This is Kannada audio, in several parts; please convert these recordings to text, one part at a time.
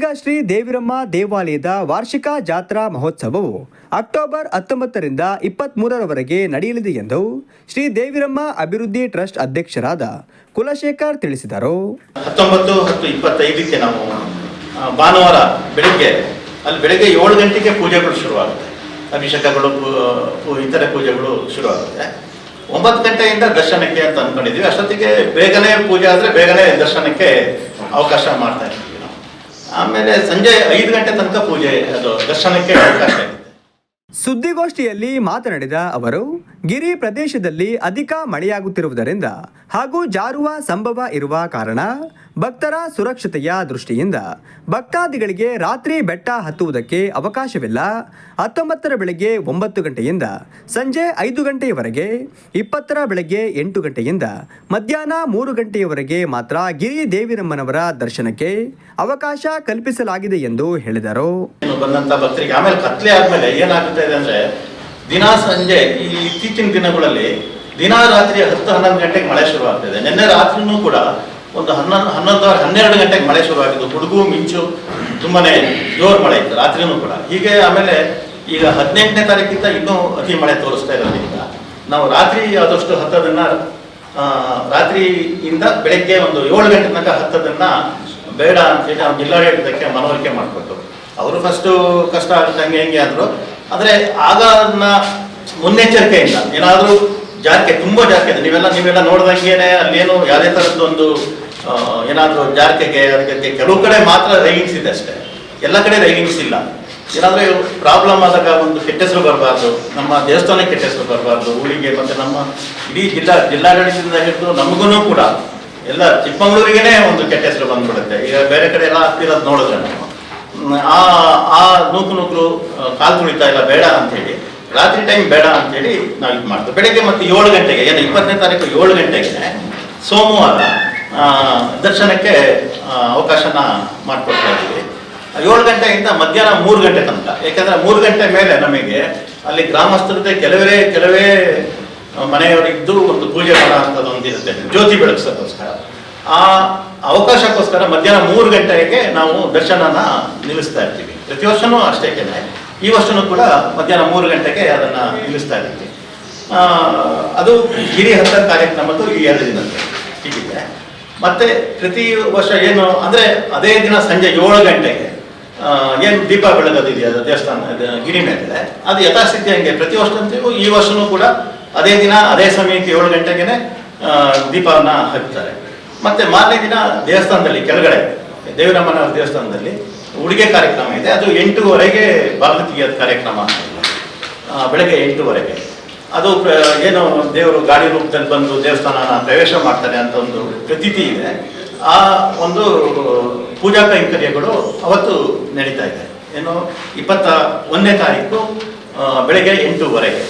ಇದೀಗ ಶ್ರೀ ದೇವಿರಮ್ಮ ದೇವಾಲಯದ ವಾರ್ಷಿಕ ಜಾತ್ರಾ ಮಹೋತ್ಸವವು ಅಕ್ಟೋಬರ್ ಹತ್ತೊಂಬತ್ತರಿಂದ ಇಪ್ಪತ್ತ್ಮೂರರವರೆಗೆ ನಡೆಯಲಿದೆ ಎಂದು ಶ್ರೀ ದೇವಿರಮ್ಮ ಅಭಿವೃದ್ಧಿ ಟ್ರಸ್ಟ್ ಅಧ್ಯಕ್ಷರಾದ ಕುಲಶೇಖರ್ ತಿಳಿಸಿದರು. ಹತ್ತೊಂಬತ್ತು ಹತ್ತು ಇಪ್ಪತ್ತೈದಕ್ಕೆ ನಾವು ಭಾನುವಾರ ಬೆಳಿಗ್ಗೆ, ಅಲ್ಲಿ ಬೆಳಿಗ್ಗೆ ಏಳು ಗಂಟೆಗೆ ಪೂಜೆಗಳು ಶುರುವಾಗುತ್ತೆ. ಅಭಿಷೇಕಗಳು ಇತರೆ ಪೂಜೆಗಳು ಶುರುವಾಗುತ್ತೆ. ಒಂಬತ್ತು ಗಂಟೆಯಿಂದ ದರ್ಶನಕ್ಕೆ ಅಂತ ಅಂದ್ಕೊಂಡಿದ್ವಿ ಅಷ್ಟೊತ್ತಿಗೆ ಬೇಗನೆ ಪೂಜೆ ಆದರೆ ಬೇಗನೆ ದರ್ಶನಕ್ಕೆ ಅವಕಾಶ ಮಾಡ್ತಾ ಆಮೇಲೆ ಸಂಜೆ ಐದು ಗಂಟೆ ತನಕ ಪೂಜೆ ಅದು ದರ್ಶನಕ್ಕೆ ಸುದ್ದಿಗೋಷ್ಠಿಯಲ್ಲಿ ಮಾತನಾಡಿದ ಅವರು ಗಿರಿ ಪ್ರದೇಶದಲ್ಲಿ ಅಧಿಕ ಮಳೆಯಾಗುತ್ತಿರುವುದರಿಂದ ಹಾಗೂ ಜಾರುವ ಸಂಭವ ಇರುವ ಕಾರಣ ಭಕ್ತರ ಸುರಕ್ಷತೆಯ ದೃಷ್ಟಿಯಿಂದ ಭಕ್ತಾದಿಗಳಿಗೆ ರಾತ್ರಿ ಬೆಟ್ಟ ಹತ್ತುವುದಕ್ಕೆ ಅವಕಾಶವಿಲ್ಲ. ಹತ್ತೊಂಬತ್ತರ ಬೆಳಗ್ಗೆ ಒಂಬತ್ತು ಗಂಟೆಯಿಂದ ಸಂಜೆ ಐದು ಗಂಟೆಯವರೆಗೆ, ಇಪ್ಪತ್ತರ ಬೆಳಗ್ಗೆ ಎಂಟು ಗಂಟೆಯಿಂದ ಮಧ್ಯಾಹ್ನ ಮೂರು ಗಂಟೆಯವರೆಗೆ ಮಾತ್ರ ಗಿರಿ ದೇವಿರಮ್ಮನವರ ದರ್ಶನಕ್ಕೆ ಅವಕಾಶ ಕಲ್ಪಿಸಲಾಗಿದೆ ಎಂದು ಹೇಳಿದರು. ದಿನಾ ಸಂಜೆ, ಈ ಇತ್ತೀಚಿನ ದಿನಗಳಲ್ಲಿ ದಿನಾ ರಾತ್ರಿ ಹತ್ತು ಹನ್ನೊಂದು ಗಂಟೆಗೆ ಮಳೆ ಶುರು ಶುರುವಾಗ್ತಿದೆ. ನಿನ್ನೆ ರಾತ್ರಿನೂ ಕೂಡ ಒಂದು ಹನ್ನೊಂದು ಹನ್ನೊಂದು ಹನ್ನೆರಡು ಗಂಟೆಗೆ ಮಳೆ ಶುರುವಾಗಿದ್ದು, ಹುಡುಗು, ಮಿಂಚು ತುಂಬಾನೇ ಜೋರು ಮಳೆ ಇತ್ತು ರಾತ್ರಿನೂ ಕೂಡ. ಹೀಗೆ ಆಮೇಲೆ ಈಗ ಹದಿನೆಂಟನೇ ತಾರೀಕಿಂತ ಇನ್ನೂ ಅತಿ ಮಳೆ ತೋರಿಸ್ತಾ ಇರೋದ್ರಿಂದ ನಾವು ರಾತ್ರಿ ಆದಷ್ಟು ಹತ್ತದನ್ನ ರಾತ್ರಿಯಿಂದ ಬೆಳಗ್ಗೆ ಒಂದು ಏಳು ಗಂಟೆ ತನಕ ಹತ್ತದನ್ನ ಬೇಡ ಅಂತೇಳಿ ನಾವು ಜಿಲ್ಲಾಡಳಿತಕ್ಕೆ ಮನವರಿಕೆ ಮಾಡಿಕೊಟ್ಟು ಅವರು ಫಸ್ಟು ಕಷ್ಟ ಆಗುತ್ತೆ ಹಂಗೆ, ಹೆಂಗೆ ಅಂದರು ಆದರೆ ಆಗ ಅದನ್ನ ಮುನ್ನೆಚ್ಚರಿಕೆಯಿಂದ ಏನಾದರೂ ಜಾರಕೆ ತುಂಬ ಜಾರಕೆ ಇದೆ. ನೀವೆಲ್ಲ ನೀವೆಲ್ಲ ನೋಡ್ದಂಗೆನೆ ಅಲ್ಲೇನು ಯಾವುದೇ ಥರದ್ದು ಒಂದು ಏನಾದರೂ ಜಾರಕೆಗೆ ಅದಕ್ಕೆ ಕೆಲವು ಕಡೆ ಮಾತ್ರ ರೈಗಿಂಗ್ಸ್ ಇದೆ ಅಷ್ಟೇ. ಎಲ್ಲ ಕಡೆ ರೈಗಿಂಗ್ಸ್ ಇಲ್ಲ. ಏನಾದರೂ ಪ್ರಾಬ್ಲಮ್ ಆದಾಗ ಒಂದು ಕೆಟ್ಟ ಹೆಸರು ಬರಬಾರ್ದು. ನಮ್ಮ ದೇವಸ್ಥಾನಕ್ಕೆ ಕೆಟ್ಟ ಹೆಸರು ಬರಬಾರ್ದು. ಊರಿಗೆ ಮತ್ತು ನಮ್ಮ ಇಡೀ ಜಿಲ್ಲಾ, ಜಿಲ್ಲಾಡಳಿತದಿಂದ ಹಿಡಿದು ನಮಗೂ ಕೂಡ ಎಲ್ಲ ಚಿಕ್ಕಮಗಳೂರಿಗೇನೆ ಒಂದು ಕೆಟ್ಟ ಹೆಸರು ಬಂದ್ಬಿಡುತ್ತೆ. ಈಗ ಬೇರೆ ಕಡೆ ಎಲ್ಲ ಆಗ್ತಿರೋದು ನೋಡಿದ್ರೆ ನಾವು. ಆ ಆ ನೂಕು ನೂಕರು ಕಾಲು ತುಳಿತಾ ಇಲ್ಲ, ಬೇಡ ಅಂತೇಳಿ ರಾತ್ರಿ ಟೈಮ್ ಬೇಡ ಅಂತೇಳಿ ನಾವು ಇದು ಮಾಡ್ತೇವೆ. ಬೆಳಗ್ಗೆ ಮತ್ತೆ ಏಳು ಗಂಟೆಗೆ, ಏನು ಇಪ್ಪತ್ತನೇ ತಾರೀಕು ಏಳು ಗಂಟೆಗೆ ಸೋಮವಾರ ದರ್ಶನಕ್ಕೆ ಅವಕಾಶನ ಮಾಡಿಕೊಡ್ತಾ ಇದ್ದೀವಿ. ಏಳು ಗಂಟೆಯಿಂದ ಮಧ್ಯಾಹ್ನ ಮೂರು ಗಂಟೆ ತನಕ, ಯಾಕಂದ್ರೆ ಮೂರು ಗಂಟೆ ಮೇಲೆ ನಮಗೆ ಅಲ್ಲಿ ಗ್ರಾಮಸ್ಥರದ್ದೇ ಕೆಲವೇ ಕೆಲವೇ ಮನೆಯವರಿದ್ದು ಒಂದು ಪೂಜೆ ಮಾಡೋ ಒಂದು ಇರುತ್ತೆ ಜ್ಯೋತಿ ಬೆಳಗ್ಸೋಕ್ಕೋಸ್ಕರ. ಆ ಅವಕಾಶಕ್ಕೋಸ್ಕರ ಮಧ್ಯಾಹ್ನ ಮೂರು ಗಂಟೆಗೆ ನಾವು ದರ್ಶನನ ನಿಲ್ಲಿಸ್ತಾ ಇರ್ತೀವಿ. ಪ್ರತಿ ವರ್ಷನೂ ಅಷ್ಟೇ ಈ ವರ್ಷನೂ ಕೂಡ ಮಧ್ಯಾಹ್ನ ಮೂರು ಗಂಟೆಗೆ ಅದನ್ನ ನಿಲ್ಲಿಸ್ತಾ ಇರ್ತೀವಿ. ಅದು ಗಿರಿ ಹಂತ ಕಾರ್ಯಕ್ರಮದ್ದು ಈ ಎರಡು ದಿನದ್ದು ಹೀಗಿದೆ. ಮತ್ತೆ ಪ್ರತಿ ವರ್ಷ ಏನು, ಅಂದ್ರೆ ಅದೇ ದಿನ ಸಂಜೆ ಏಳು ಗಂಟೆಗೆ ಏನು ದೀಪ ಬೆಳಗೋದು ಅದು ದೇವಸ್ಥಾನ ಗಿರಿ ಮೇಲೆ, ಅದು ಯಥಾಸ್ಥಿತಿ ಹಂಗೆ. ಪ್ರತಿ ವರ್ಷದಂತೆಯೂ ಈ ವರ್ಷನೂ ಕೂಡ ಅದೇ ದಿನ, ಅದೇ ಸಮಯಕ್ಕೆ ಏಳು ಗಂಟೆಗೆ ದೀಪವನ್ನ ಹಚ್ತಾರೆ ಮತ್ತೆ ಮಾರನೇ ದಿನ ದೇವಸ್ಥಾನದಲ್ಲಿ ಕೆಳಗಡೆ ದೇವರಮ್ಮನ ದೇವಸ್ಥಾನದಲ್ಲಿ ಉಡುಗೆ ಕಾರ್ಯಕ್ರಮ ಇದೆ. ಅದು ಎಂಟೂವರೆಗೆ ಬಾಗಿಲು ತೆಗೆಯೋದು ಕಾರ್ಯಕ್ರಮ ಬೆಳಗ್ಗೆ ಎಂಟೂವರೆಗೆ. ಅದು ಏನು ದೇವರು ಗಾಡಿ ರೂಪದಲ್ಲಿ ಬಂದು ದೇವಸ್ಥಾನನ ಪ್ರವೇಶ ಮಾಡ್ತಾರೆ ಅಂತ ಒಂದು ಪ್ರತೀತಿ ಇದೆ. ಆ ಒಂದು ಪೂಜಾ ಕೈಂಕರ್ಯಗಳು ಅವತ್ತು ನಡೀತಾ ಇದೆ. ಏನು ಇಪ್ಪತ್ತ ಒಂದನೇ ತಾರೀಕು ಬೆಳಗ್ಗೆ ಎಂಟೂವರೆಗೆ.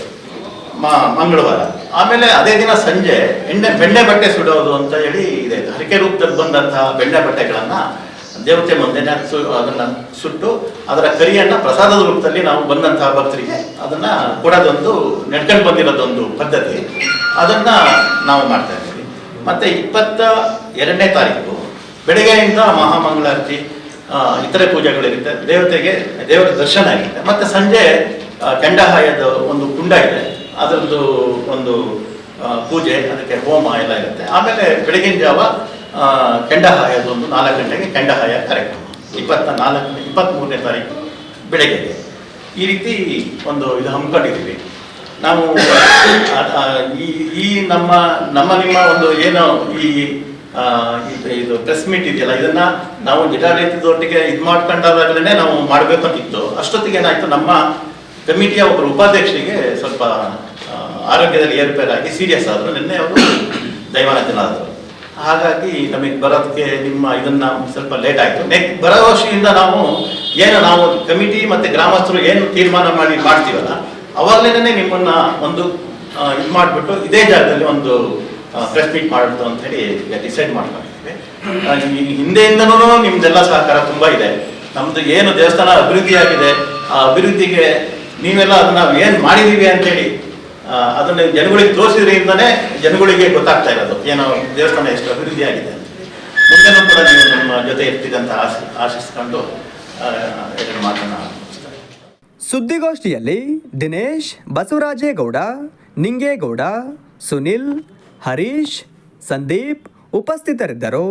ಮಂಗಳವಾರ. ಆಮೇಲೆ ಅದೇ ದಿನ ಸಂಜೆ ಎಣ್ಣೆ ಬೆಣ್ಣೆ ಬಟ್ಟೆ ಸುಡೋದು ಅಂತ ಹೇಳಿ ಇದೆ. ಹರಕೆ ರೂಪದಲ್ಲಿ ಬಂದಂತಹ ಬೆಣ್ಣೆ ಬಟ್ಟೆಗಳನ್ನ ದೇವತೆ ಮುಂದೆ ಸು, ಅದನ್ನ ಸುಟ್ಟು ಅದರ ಕರಿಯನ್ನ ಪ್ರಸಾದದ ರೂಪದಲ್ಲಿ ನಾವು ಬಂದಂತಹ ಭಕ್ತರಿಗೆ ಅದನ್ನ ಕೊಡೋದೊಂದು, ನೆಡ್ಕೊಂಡು ಬಂದಿರೋದೊಂದು ಪದ್ಧತಿ. ಅದನ್ನ ನಾವು ಮಾಡ್ತಾ ಇದ್ದೀವಿ. ಮತ್ತೆ ಇಪ್ಪತ್ತ ಎರಡನೇ ತಾರೀಕು, ಬೆಳಗ್ಗೆಯಿಂದ ಮಹಾಮಂಗಳಾರತಿ ಇತರೆ ಪೂಜೆಗಳಿರುತ್ತೆ. ದೇವತೆಗೆ, ದೇವರ ದರ್ಶನ ಆಗುತ್ತೆ. ಮತ್ತೆ ಸಂಜೆ ಕೆಂಡಹಾಯದ ಒಂದು ಕುಂಡ ಇದೆ. ಅದರದ್ದು ಒಂದು ಪೂಜೆ, ಅದಕ್ಕೆ ಹೋಮ ಎಲ್ಲ ಇರುತ್ತೆ. ಆಮೇಲೆ ಬೆಳಗಿನ ಜಾವ ಕೆಂಡ ಒಂದು ನಾಲ್ಕು ಗಂಟೆಗೆ ಕೆಂಡಹಾಯ ಕಾರ್ಯಕ್ರಮ ಇಪ್ಪತ್ತ ನಾಲ್ಕು ಇಪ್ಪತ್ತ್ಮೂರನೇ ತಾರೀಕು ಬೆಳಗ್ಗೆ. ಈ ರೀತಿ ಒಂದು ಇದು ಹಮ್ಮಿಕೊಂಡಿದ್ದೀವಿ. ನಾವು ಈ ಈ ನಮ್ಮ ನಮ್ಮ ನಿಮ್ಮ ಒಂದು ಏನು ಈ ಇದು- ಪ್ರೆಸ್ ಮೀಟ್ ಇದೆಯಲ್ಲ, ಇದನ್ನ ನಾವು ಜಿಲ್ಲಾಡಳಿತದೊಟ್ಟಿಗೆ ಇದು ಮಾಡ್ಕೊಂಡಾದಾಗಲೇ ನಾವು ಮಾಡಬೇಕಂತಿತ್ತು. ಅಷ್ಟೊತ್ತಿಗೆ ಏನಾಯ್ತು, ನಮ್ಮ ಕಮಿಟಿಯ ಒಬ್ಬರು ಉಪಾಧ್ಯಕ್ಷರಿಗೆ ಸ್ವಲ್ಪ ಆರೋಗ್ಯದಲ್ಲಿ ಏರ್ಪೇರಾಗಿ ಸೀರಿಯಸ್ ಆದರು ನಿನ್ನೆ ಅವರು ದೈವಾನಂದನಾದರು ಹಾಗಾಗಿ ನಮಗೆ ಬರೋದಕ್ಕೆ ನಿಮ್ಮ ಇದನ್ನ ಸ್ವಲ್ಪ ಲೇಟ್ ಆಯಿತು. ನೆಕ್ಸ್ಟ್ ಬರೋ ವರ್ಷದಿಂದ ನಾವು ಏನು ನಾವು ಕಮಿಟಿ ಮತ್ತು ಗ್ರಾಮಸ್ಥರು ಏನು ತೀರ್ಮಾನ ಮಾಡಿ ಮಾಡ್ತೀವಲ್ಲ ಅವಾಗಲೇ ನಿಮ್ಮನ್ನ ಒಂದು ಇದು ಮಾಡಿಬಿಟ್ಟು ಇದೇ ಜಾಗದಲ್ಲಿ ಒಂದು ಪ್ರೆಸ್ ಮೀಟ್ ಮಾಡೋದು ಅಂತ ಹೇಳಿ ಡಿಸೈಡ್ ಮಾಡ್ಕೊಂಡಿದ್ದೀವಿ. ಹಿಂದೆಯಿಂದನೂ ನಿಮ್ದೆಲ್ಲ ಸಹಕಾರ ತುಂಬ ಇದೆ. ನಮ್ಮದು ಏನು ದೇವಸ್ಥಾನ ಅಭಿವೃದ್ಧಿ ಆಗಿದೆ ಆ ಅಭಿವೃದ್ಧಿಗೆ ನೀವೆಲ್ಲ ಅದನ್ನ ಏನು ಮಾಡಿದೀವಿ ಅಂತೇಳಿ ಅದನ್ನ ಜನಗಳಿಗೆ ತೋರಿಸಿದ್ರಿಂದನೇ ಜನಗಳಿಗೆ ಗೊತ್ತಾಗ್ತಾ ಇರೋದು. ಏನೋ ದೇವಸ್ಥಾನ ಎಷ್ಟು ಅಭಿವೃದ್ಧಿ ಆಗಿದೆ ಮುಂದೆನೂ ಕೂಡ ನೀವು ನಮ್ಮ ಜೊತೆ ಇರ್ತಿದ್ದಂತ ಆಶಿ, ಆಶಿಸ್ಕೊಂಡು ಎರಡು ಮಾತನ್ನ ಸುದ್ದಿಗೋಷ್ಠಿಯಲ್ಲಿ ದಿನೇಶ್, ಬಸವರಾಜೇಗೌಡ, ನಿಂಗೇಗೌಡ, ಸುನಿಲ್, ಹರೀಶ್, ಸಂದೀಪ್ ಉಪಸ್ಥಿತರಿದ್ದರು.